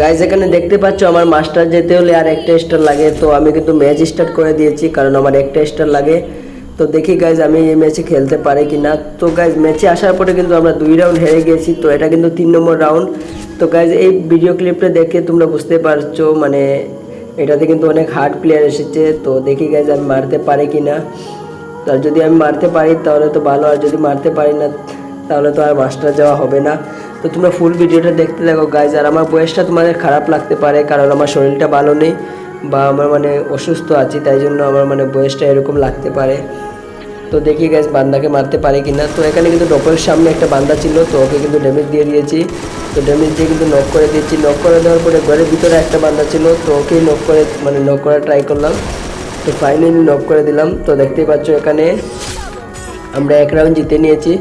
Guys এখানে দেখতে পাচ্ছ আমার মাস্টার যেতে হলে আর একটা স্টার লাগে। তো আমি কিন্তু ম্যাচ স্টার্ট করে দিয়েছি, কারণ আমার একটা স্টার লাগে। তো দেখি গাইজ আমি এই ম্যাচে খেলতে পারি কি না তো গাইজ ম্যাচে আসার পরে কিন্তু আমরা দুই রাউন্ড হেরে গেছি, তো এটা কিন্তু তিন নম্বর রাউন্ড তো গাইজ এই ভিডিও ক্লিপটা দেখে তোমরা বুঝতে পারছ মানে এটাতে কিন্তু অনেক হার্ড প্লেয়ার এসেছে। তো দেখি গাইজ আমি মারতে পারি কি না আর যদি আমি মারতে পারি, তাহলে তো ভালো। আর যদি মারতে পারি না, তাহলে তো আর মাস্টার যাওয়া হবে না। তো তোমরা ফুল ভিডিওটা দেখতে থাকো গাইজ আর আমার বয়সটা তোমাদের খারাপ লাগতে পারে, কারণ আমার শরীরটা ভালো নেই বা আমার মানে অসুস্থ আছি, তাই জন্য আমার মানে বয়সটা এরকম লাগতে পারে। তো দেখি গাইজ বান্দাকে মারতে পারে কি না। তো এখানে কিন্তু ডপের সামনে একটা বান্দা ছিল, তো ওকে কিন্তু ড্যামেজ দিয়ে দিয়েছি। তো ড্যামেজ দিয়ে কিন্তু নক করে দিয়েছি। নক করে দেওয়ার পরে ঘরের ভিতরে একটা বান্দা ছিল, তো ওকেই নক করে মানে নক করার ট্রাই করলাম। তো ফাইনালি নক করে দিলাম। তো দেখতেই পাচ্ছ এখানে আমরা এক রাউন্ড জিতে নিয়েছি।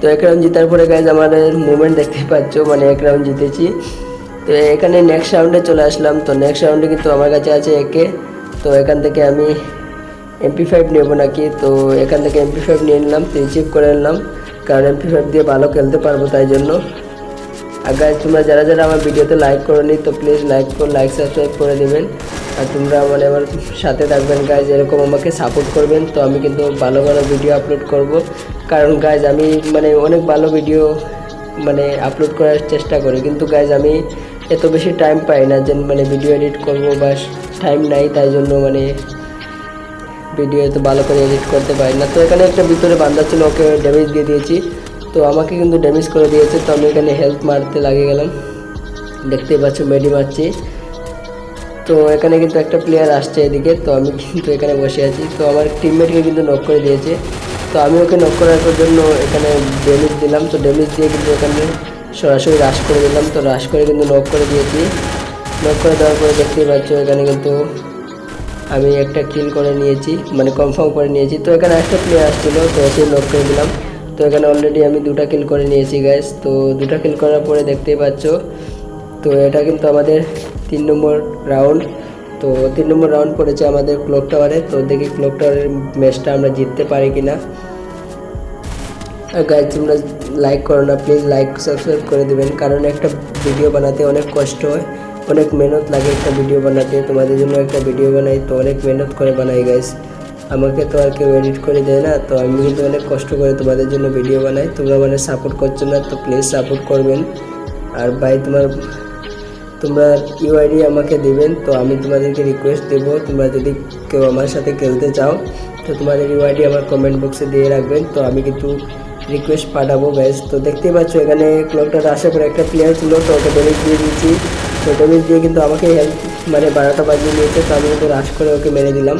তো এক রাউন্ড জেতার পরে গাইজ আমাদের মুভমেন্ট দেখতে পাচ্ছ মানে এক রাউন্ড জিতেছি। তো এখানে নেক্সট রাউন্ডে চলে আসলাম। তো নেক্সট রাউন্ডে কিন্তু আমার কাছে আছে একে তো এখান থেকে আমি এমপি ফাইভ নেব নাকি? তো এখান থেকে এমপি ফাইভ নিয়ে নিলাম, তো চেক করে নিলাম। কারণ এমপি ফাইভ দিয়ে ভালো খেলতে পারব তাই জন্য। আর গাইজ তোমরা যারা যারা আমার ভিডিওতে লাইক করোনি, তো প্লিজ লাইক করে লাইক সাবস্ক্রাইব করে দেবেন। আর তোমরা মানে আমার সাথে থাকবেন গাইজ এরকম আমাকে সাপোর্ট করবেন। তো আমি কিন্তু ভালো ভালো ভিডিও আপলোড করব। কারণ গাইজ আমি মানে অনেক ভালো ভিডিও মানে আপলোড করার চেষ্টা করি। কিন্তু গাইজ আমি এত বেশি টাইম পাই না যে মানে ভিডিও এডিট করব বা টাইম নাই, তাই জন্য মানে ভিডিও এত ভালো করে এডিট করতে পারি না। তো এখানে একটা ভিতরে বান্ধা ছিল, ওকে ড্যামেজ দিয়ে দিয়েছি। তো আমাকে কিন্তু ড্যামেজ করে দিয়েছে। তো আমি এখানে হেল্প মারতে লাগিয়ে গেলাম। দেখতেই পাচ্ছ, মেডি মারছি। তো এখানে কিন্তু একটা প্লেয়ার আসছে এদিকে, তো আমি কিন্তু এখানে বসে আছি। তো আমার টিমমেটকে কিন্তু নক করে দিয়েছে। তো আমি ওকে নক করার জন্য এখানে ড্যামেজ দিলাম। তো ড্যামেজ দিয়ে কিন্তু এখানে সরাসরি রাশ করে দিলাম। তো রাশ করে কিন্তু নক করে দিয়েছি। নক করে দেওয়ার পরে দেখতেই পাচ্ছ এখানে কিন্তু আমি একটা কিল করে নিয়েছি মানে কনফার্ম করে নিয়েছি। তো এখানে একটা প্লেয়ার আসছিল, তো ওকে নক করে দিলাম। তো এখানে অলরেডি আমি দুটা কিল করে নিয়েছি গ্যাস তো দুটা কিল করার পরে দেখতেই পাচ্ছ, তো এটা কিন্তু আমাদের তিন নম্বর রাউন্ড তো তিন নম্বর রাউন্ড পড়েছে আমাদের ক্লক টাওয়ারে তো দেখি ক্লক টাওয়ারের ম্যাচটা আমরা জিততে পারি কি না গাইজ তোমরা লাইক করো না প্লিজ লাইক সাবস্ক্রাইব করে দেবেন, কারণ একটা ভিডিও বানাতে অনেক কষ্ট হয়, অনেক মেহনত লাগে একটা ভিডিও বানাতে, তোমাদের জন্য একটা ভিডিও বানাই, তো অনেক মেহনত করে বানাই গাইজ আমাকে তো আর কেউ এডিট করে দেয় না, তো আমি কিন্তু অনেক কষ্ট করে তোমাদের জন্য ভিডিও বানাই, তোমরা মানে সাপোর্ট করছ না, তো প্লিজ সাপোর্ট করবেন। আর ভাই, তোমার তোমরা ইউআইডি আমাকে দেবেন, তো আমি তোমাদেরকে রিকোয়েস্ট দেবো। তোমরা যদি কেউ আমার সাথে খেলতে চাও, তো তোমাদের ইউআইডি আমার কমেন্ট বক্সে দিয়ে রাখবেন। তো আমি কিন্তু রিকোয়েস্ট পাঠাবো গ্যাস তো দেখতেই পাচ্ছ, এখানে ক্লকটার আসার পরে একটা প্লেয়ার ছিল, তো ওকে ড্যামেজ দিয়ে দিয়েছি। তো ড্যামেজ দিয়ে কিন্তু আমাকে হেল্প মানে বারোটা বাজিয়ে নিয়েছে তো আমি কিন্তু রাশ করে ওকে মেরে দিলাম।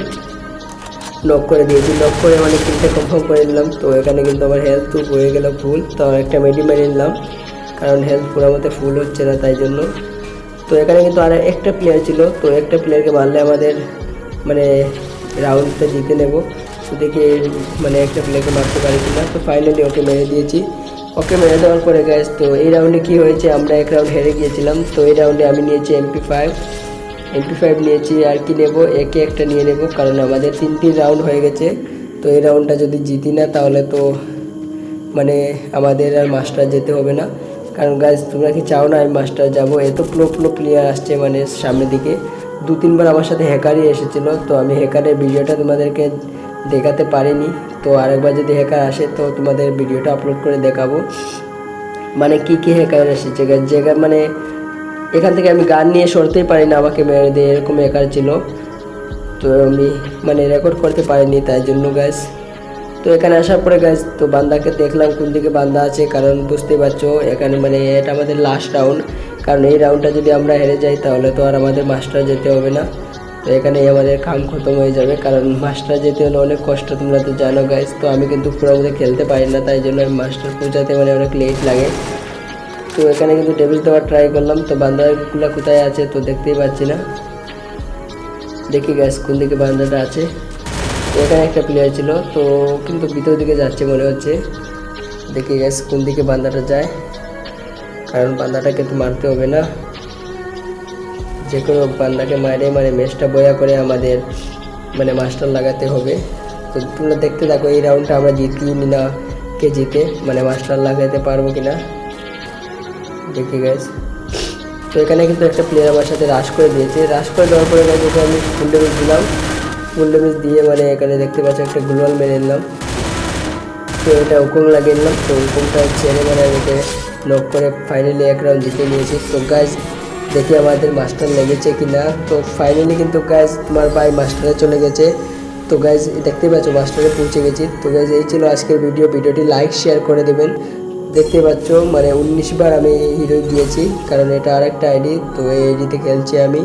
নক করে দিয়েছি। নক করে মানে কিনতে কনফার্ম করে দিলাম। তো এখানে কিন্তু আমার হেলথ তো হয়ে গেল ফুল তো একটা মেডি মেরে নিলাম কারণ হেলথ পুরো মতো ফুল হচ্ছে না, তাই জন্য। তো এখানে কিন্তু আর একটা প্লেয়ার ছিল। তো একটা প্লেয়ারকে মারলে আমাদের মানে রাউন্ডটা জিতে নেব। তো দেখি মানে একটা প্লেয়ারকে মারতে পারি কিনা। তো ফাইনালি ওকে মেরে দিয়েছি। ওকে মেরে দেওয়ার পরে গ্যাস তো এই রাউন্ডে কী হয়েছে? আমরা এক রাউন্ড হেরে গিয়েছিলাম। তো এই রাউন্ডে আমি নিয়েছি এমপি ফাইভ এমপি ফাইভ নিয়েছি আর কি নেব? একে একটা নিয়ে নেব, কারণ আমাদের তিনটি রাউন্ড হয়ে গেছে। তো এই রাউন্ডটা যদি জিতি না, তাহলে তো মানে আমাদের আর মাস্টার যেতে হবে না। কারণ গাছ তোমরা কি চাও না আমি মাস্টার যাব? এত প্লো প্লো প্লেয়ার আসছে মানে সামনের দিকে। দু, তিনবার আমার সাথে হ্যাকারই এসেছিল, তো আমি হ্যাকারের ভিডিওটা তোমাদেরকে দেখাতে পারিনি। তো আরেকবার যদি হ্যাকার আসে, তো তোমাদের ভিডিওটা আপলোড করে দেখাবো। মানে কি কি হ্যাকার এসেছে জায়গা মানে এখান থেকে আমি গান নিয়ে সরতেই পারি না আমাকে মেরে দিয়ে, এরকম হ্যাকার ছিল। তো আমি মানে রেকর্ড করতে পারিনি, তাই জন্য গ্যাস তো এখানে আসার পরে গ্যাস তো বান্দাকে দেখলাম কোন দিকে বান্দা আছে, কারণ বুঝতে পারছ, এখানে মানে এটা আমাদের লাস্ট রাউন্ড কারণ এই রাউন্ডটা যদি আমরা হেরে যাই, তাহলে তো আর আমাদের মাস্টার যেতে হবে না। তো এখানেই আমাদের কাম খতম হয়ে যাবে, কারণ মাস্টার যেতে হলে অনেক কষ্ট, তোমরা তো জানো গাইস তো আমি কিন্তু পুরো মধ্যে খেলতে পারি না, তাই জন্য আমি মাস্টার পৌঁছাতে মানে অনেক লেট লাগে। তো এখানে কিন্তু ডেবিল দেওয়ার ট্রাই করলাম, তো বান্দাগুলো কোথায় আছে তো দেখতেই পাচ্ছি না। দেখি গ্যাস কোন দিকে বান্দাটা আছে। এখানে একটা প্লেয়ার ছিল, তো কিন্তু ভিতর দিকে যাচ্ছে মনে হচ্ছে। দেখি গ্যাস কোন দিকে বান্দাটা যায়। কারণ বান্দাটাকে তো মারতে হবে না। যে কোনো বান্দাকে মারে মানে ম্যাচটা বয়া করে আমাদের মানে মাস্টার লাগাতে হবে। তো তোমরা দেখতে থাকো, এই রাউন্ডটা আমরা জিতি না কে জিতে মানে মাস্টার লাগাতে পারব কিনা। দেখি গ্যাস তো এখানে কিন্তু একটা প্লেয়ার আমার সাথে রাশ করে দিয়েছে। রাশ করে দেওয়ার পরে আমি ফুল ড্যামেজ দিলাম। ফুল ড্যামেজ দিয়ে মানে এখানে দেখতে পাচ্ছি একটা গ্লোয়াল মেরে নিলাম। তো এটা হুকুম লাগিয়ে নিলাম। তো হুকুমটা ছেড়ে মানে আমি ওকে নক করে ফাইনালি এক রাউন্ড জিতে নিয়েছি। তো গাইজ দেখি আমাদের মাস্টার লেগেছে কি না তো ফাইনালি কিন্তু গাইজ তোমার ভাই মাস্টারে চলে গেছে। তো গাইজ দেখতে পাচ্ছ মাস্টারে পৌঁছে গেছি। তো গাইজ এই ছিল আজকের ভিডিও ভিডিওটি লাইক শেয়ার করে দেবেন। দেখতে পাচ্ছ মানে উনিশ বার আমি হিরো দিয়েছি। কারণ এটা আরেকটা আইডি তো এই আইডিতে খেলছি আমি।